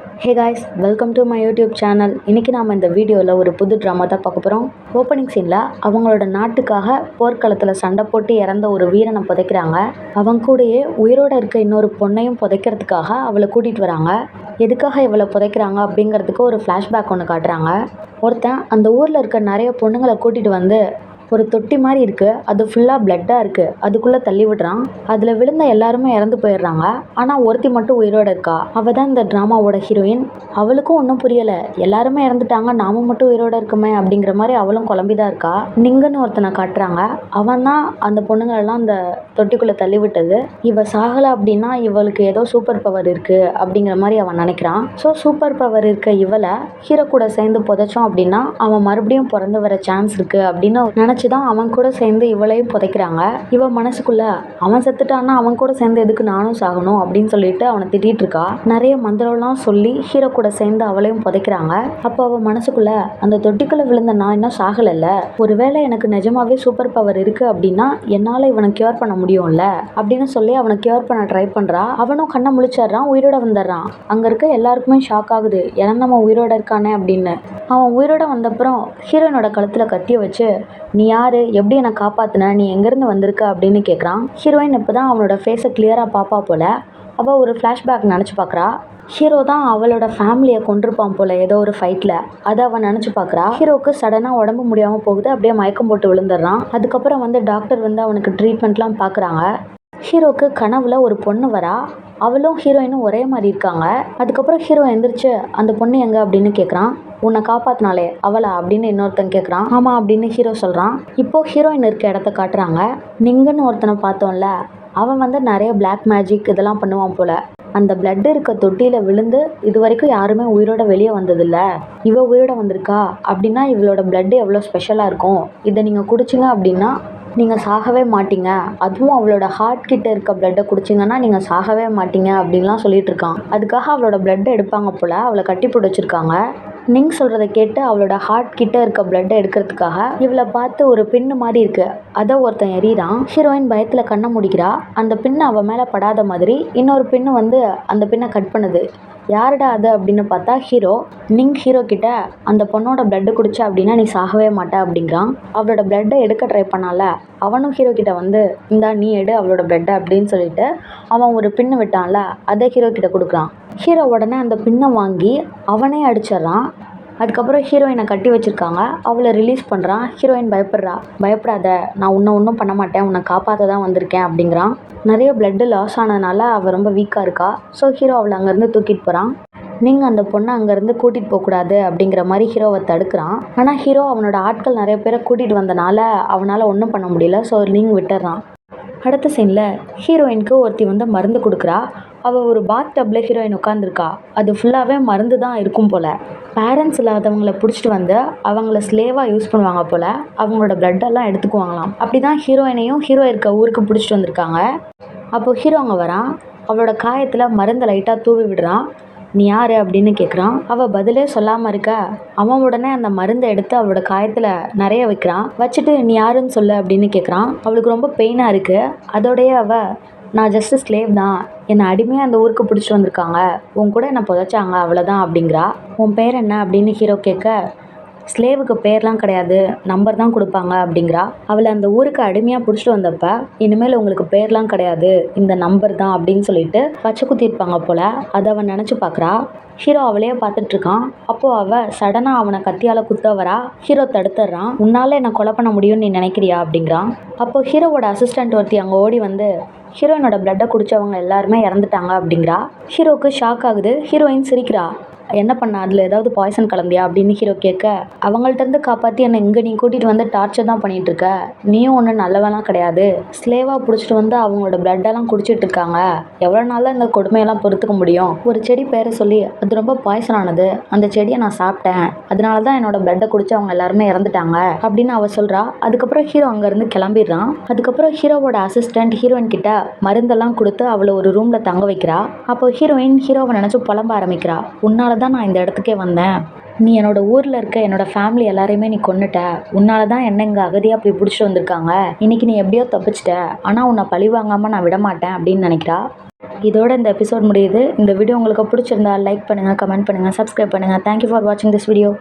Hey guys welcome to my YouTube channel இன்றைக்கி நாம் இந்த வீடியோவில் ஒரு புது ட்ராமா தான் பார்க்க போகிறோம் ஓப்பனிங் சீனில் அவங்களோட நாட்டுக்காக போர்க்களத்தில் சண்டை போட்டு இறந்த ஒரு வீரனை புதைக்கிறாங்க. அவங்க கூடயே உயிரோடு இருக்க இன்னொரு பொண்ணையும் புதைக்கிறதுக்காக அவளை கூட்டிகிட்டு வராங்க. எதுக்காக இவளை புதைக்கிறாங்க அப்படிங்கிறதுக்கு ஒரு ஃப்ளாஷ்பேக் ஒன்று காட்டுறாங்க. ஒருத்தன் அந்த ஊரில் இருக்க நிறைய பொண்ணுங்களை கூட்டிகிட்டு வந்து ஒரு தொட்டி மாதிரி இருக்குது அது ஃபுல்லாக பிளட்டாக இருக்குது அதுக்குள்ளே தள்ளி விடுறான். அதில் விழுந்த எல்லாருமே இறந்து போயிடுறாங்க. ஆனால் ஒருத்தி மட்டும் உயிரோடு இருக்கா? அவள் தான் இந்த ட்ராமாவோட ஹீரோயின் அவளுக்கும் ஒன்றும் புரியலை. எல்லாருமே இறந்துட்டாங்க. நாம மட்டும் உயிரோடு இருக்குமே அப்படிங்கிற மாதிரி அவளும் குழம்பி தான் இருக்கா. நிங்கன்னு ஒருத்தனை காட்டுறாங்க. அவன் தான் அந்த பொண்ணுங்களெல்லாம் அந்த தொட்டிக்குள்ளே தள்ளி விட்டது. இவ சாகலை அப்படின்னா இவளுக்கு ஏதோ சூப்பர் பவர் இருக்குது அப்படிங்கிற மாதிரி அவன் நினைக்கிறான். ஸோ சூப்பர் பவர் இருக்க இவளை ஹீரோ கூட சேர்ந்து புதைச்சோம் அப்படின்னா அவன் மறுபடியும் பிறந்து வர சான்ஸ் இருக்குது அப்படின்னு நினச்சி தான் அவன் கூட சேர்ந்து இவளையும் புதைக்கிறாங்க. இவன் மனசுக்குள்ள அவன் செத்துட்டான்னா அவன் கூட சேர்ந்து எதுக்கு நானும் சாகணும்? அப்படின்னு சொல்லிட்டு அவனை திட்டிகிட்டு இருக்கா. நிறைய மந்திரம்லாம் சொல்லி ஹீரோ கூட சேர்ந்து அவளையும் புதைக்கிறாங்க. அப்போ அவள் மனசுக்குள்ள அந்த தொட்டிக்குள்ளே விழுந்த நான் இன்னும் சாகலைல்ல. ஒருவேளை எனக்கு நிஜமாவே சூப்பர் பவர் இருக்குது அப்படின்னா என்னால் இவனை கியூர் பண்ண முடியும்ல? அப்படின்னு சொல்லி அவனை கியூர் பண்ண ட்ரை பண்ணுறா அவனும் கண்ணை முழிச்சிடுறான் உயிரோட வந்துடுறான். அங்கே இருக்க எல்லாருக்குமே ஷாக் ஆகுது. இறந்தவன் உயிரோட இருக்கானே அப்படின்னு. அவன் உயிரோட வந்தப்புறம் ஹீரோயினோட கழுத்தில் கத்திய வச்சு நீ யார்? எப்படி என்னை காப்பாற்றின நீ எங்கேருந்து வந்திருக்க? அப்படின்னு கேட்குறான் ஹீரோயின் இப்போ தான் அவனோட ஃபேஸை கிளியராக பார்ப்பா போல். அவள் ஒரு ஃப்ளாஷ்பேக் நினச்சி பார்க்குறா ஹீரோ தான் அவளோட ஃபேமிலியை கொண்டிருப்பான் போல் ஏதோ ஒரு ஃபைட்டில் அதை அவன் நினச்சி பார்க்குறா ஹீரோவுக்கு சடனாக உடம்பு முடியாமல் போகுது. அப்படியே மயக்கம் போட்டு விழுந்துடுறான். அதுக்கப்புறம் வந்து டாக்டர் வந்து அவனுக்கு ட்ரீட்மெண்ட்லாம் பார்க்குறாங்க ஹீரோவுக்கு கனவுல ஒரு பொண்ணு வரா. அவளும் ஹீரோயினும் ஒரே மாதிரி இருக்காங்க. அதுக்கப்புறம் ஹீரோ எந்திரிச்சு அந்த பொண்ணு எங்க? அப்படின்னு கேட்குறான் உன்னை காப்பாத்தினாலே அவளா? அப்படின்னு இன்னொருத்தன் கேட்குறான் ஆமாம் அப்படின்னு ஹீரோ சொல்கிறான் இப்போ ஹீரோயின் இருக்க இடத்த காட்டுறாங்க. நிங்கன்னு ஒருத்தனை பார்த்தோம்ல அவன் வந்து நிறைய பிளாக் மேஜிக் இதெல்லாம் பண்ணுவான் போல. அந்த பிளட் இருக்க தொட்டியில் விழுந்து இது வரைக்கும் யாருமே உயிரோட வெளியே வந்ததில்ல. இவ உயிரோட வந்திருக்கா? அப்படின்னா இவளோட பிளட் எவ்வளோ ஸ்பெஷலாக இருக்கும்? இதை நீங்கள் குடிச்சிங்க அப்படின்னா நீங்கள் சாகவே மாட்டீங்க. அதுவும் அவளோட ஹார்ட் கிட்ட இருக்க பிளட்டை குடிச்சிங்கன்னா நீங்கள் சாகவே மாட்டீங்க அப்படின்லாம் சொல்லிட்டு இருக்கான் அதுக்காக அவளோட பிளட்டை எடுப்பாங்க போல் அவளை கட்டி போட்டு வச்சிருக்காங்க. நிங் சொல்கிறத கேட்டு அவளோட ஹார்ட் கிட்ட இருக்க பிளட்டை எடுக்கிறதுக்காக இவளை பார்த்து ஒரு பின்னு மாதிரி இருக்கு. அதை ஒருத்தன் எறிகிறான் ஹீரோயின் பயத்தில் கண்ணை முடிக்கிறா. அந்த பின்னு அவள் மேலே படாத மாதிரி இன்னொரு பின்னு வந்து அந்த பின்னை கட் பண்ணுது. யாருடா அது அப்படின்னு பார்த்தா ஹீரோ. நிங் ஹீரோ கிட்ட அந்த பொண்ணோட பிளட்டு குடிச்ச அப்படின்னா நீ சாகவே மாட்ட அப்படிங்கிறான். அவளோட பிளட்டை எடுக்க ட்ரை பண்ணால. அவனும் ஹீரோ கிட்ட வந்து இந்தா நீ எடு அவளோட பிளட்டை அப்படின்னு சொல்லிட்டு அவன் ஒரு பின்னு விட்டான்ல அதை ஹீரோ கிட்ட கொடுக்குறான். ஹீரோ உடனே அந்த பின்னை வாங்கி அவனே அடிச்சிடுறான். அதுக்கப்புறம் ஹீரோயினை கட்டி வச்சுருக்காங்க. அவளை ரிலீஸ் பண்ணுறான் ஹீரோயின் பயப்படுறா. பயப்படாத. நான் உன்னை ஒன்றும் பண்ண மாட்டேன். உன்னை காப்பாற்ற தான் வந்திருக்கேன் அப்படிங்கிறான். நிறைய பிளட்டு லாஸ் ஆனதுனால அவள் ரொம்ப வீக்காக இருக்கா. ஸோ ஹீரோ அவளை அங்கேருந்து தூக்கிட்டு போகிறான் நீங்கள் அந்த பொண்ணை அங்கேருந்து கூட்டிகிட்டு போகக்கூடாது அப்படிங்கிற மாதிரி ஹீரோவை தடுக்கிறான். ஆனால் ஹீரோ அவனோட ஆட்கள் நிறைய பேரை கூட்டிகிட்டு வந்தனால அவனால் ஒன்றும் பண்ண முடியல. ஸோ நீங்க விட்டுறான். அடுத்த சீனில் ஹீரோயினுக்கு ஒருத்தி வந்து மருந்து கொடுக்குறா. அவள் ஒரு பாத் டப்பில் ஹீரோயின் உட்காந்துருக்கா அது ஃபுல்லாகவே மருந்து தான் இருக்கும் போல். பேரண்ட்ஸ் இல்லாதவங்கள பிடிச்சிட்டு வந்து அவங்கள ஸ்லேவாக யூஸ் பண்ணுவாங்க போல் அவங்களோட பிளட்டெல்லாம் எடுத்துக்குவாங்களாம். அப்படி தான் ஹீரோயினையும் ஹீரோ இருக்க ஊருக்கு பிடிச்சிட்டு வந்திருக்காங்க. அப்போ ஹீரோ அங்கே வரான். அவளோட காயத்தில் மருந்தை லைட்டாக தூவி விடுறான். நீ யார்? அப்படின்னு கேட்குறான் அவள் பதிலே சொல்லாமல் இருக்க. அவன் உடனே அந்த மருந்தை எடுத்து அவளோட காயத்தில் நிறைய வைக்கிறான். வச்சுட்டு நீ யாருன்னு சொல்லு அப்படின்னு கேட்குறான் அவளுக்கு ரொம்ப பெயினாக இருக்குது அதோடையே அவள் நான் ஜஸ்ட்டு ஸ்லேவ் தான். என்னை அடிமையாக அந்த ஊருக்கு பிடிச்சிட்டு வந்திருக்காங்க. உன் கூட என்னை புதைச்சாங்க அவ்வளோதான் அப்படிங்கிறா. உன் பேர் என்ன அப்படின்னு ஹீரோ கேட்க ஸ்லேவுக்கு பேர்லாம் கிடையாது. நம்பர் தான் கொடுப்பாங்க அப்படிங்கிறா. அவளை அந்த ஊருக்கு அடிமையாக பிடிச்சிட்டு வந்தப்ப இனிமேல் உங்களுக்கு பேர்லாம் கிடையாது. இந்த நம்பர் தான் அப்படின்னு சொல்லிட்டு பச்சை குத்திருப்பாங்க போல் அதை அவன் நினச்சி பார்க்குறா. ஹீரோ அவளையே பார்த்துட்டு இருக்கான். அப்போது அவள் சடனாக அவனை கத்தியால் குத்த வரா ஹீரோ தடுத்துடுறான். உன்னால் என்னை கொலை பண்ண முடியும்னு நீ நினைக்கிறியா? அப்படிங்கிறான். அப்போ ஹீரோவோட அசிஸ்டண்ட் ஒருத்தி அங்கே ஓடி வந்து ஹீரோயினோட பிளட்டை குடித்தவங்க எல்லாருமே இறந்துட்டாங்க அப்படிங்கிறா. ஹீரோவுக்கு ஷாக் ஆகுது. ஹீரோயின் சிரிக்கிறா. என்ன பண்ண? அதில் ஏதாவது பாய்சன் கலந்தியா? அப்படின்னு ஹீரோ கேட்க அவங்கள்ட்ட இருந்து காப்பாற்றி என்னை இங்கே நீ கூட்டிகிட்டு வந்து டார்ச்சர் தான் பண்ணிகிட்ருக்க நீயும் ஒன்றும் நல்லவெல்லாம் கிடையாது. ஸ்லேவாக பிடிச்சிட்டு வந்து அவங்களோட பிளட்டெல்லாம் குடிச்சிட்டு இருக்காங்க. எவ்வளோ நாளில் இந்த கொடுமையெல்லாம் பொறுத்துக்க முடியும்? ஒரு செடி பேரை சொல்லி அது ரொம்ப பாய்சன் ஆனது. அந்த செடியை நான் சாப்பிட்டேன். அதனால தான் என்னோட பிளட்டை குடிச்சு அவங்க எல்லாருமே இறந்துட்டாங்க. அப்படின்னு அவ சொல்கிறா அதுக்கப்புறம் ஹீரோ அங்கேருந்து கிளம்பிடுறான். அதுக்கப்புறம் ஹீரோவோட அசிஸ்டன்ட் ஹீரோயின் கிட்ட மருந்தெல்லாம் கொடுத்து அவளை ஒரு ரூமில் தங்க வைக்கிறா. அப்போ ஹீரோயின் ஹீரோவை நினச்சி புலம்ப ஆரம்பிக்கிறா. உன்னால தான் நான் இந்த இடத்துக்கே வந்தேன். நீ என்னோட ஊரில் இருக்க என்னோட ஃபேமிலி எல்லாரையுமே நீ கொண்டுட்ட உன்னால தான் என்ன இங்கே அகதியாக போய் பிடிச்சிட்டு வந்திருக்காங்க. இன்னைக்கு நீ எப்படியோ தப்பிச்சிட்ட. ஆனால் உன்னை பழி வாங்காமல் நான் விட மாட்டேன் அப்படின்னு நினைக்கிறா? இதோட இந்த எபிசோட் முடியுது. இந்த வீடியோ உங்களுக்கு பிடிச்சிருந்தா லைக் பண்ணுங்கள் கமெண்ட் பண்ணுங்கள் சப்ஸ்கிரைப் பண்ணுங்கள் தேங்க்யூ ஃபார் வாட்சிங் திஸ் வீடியோ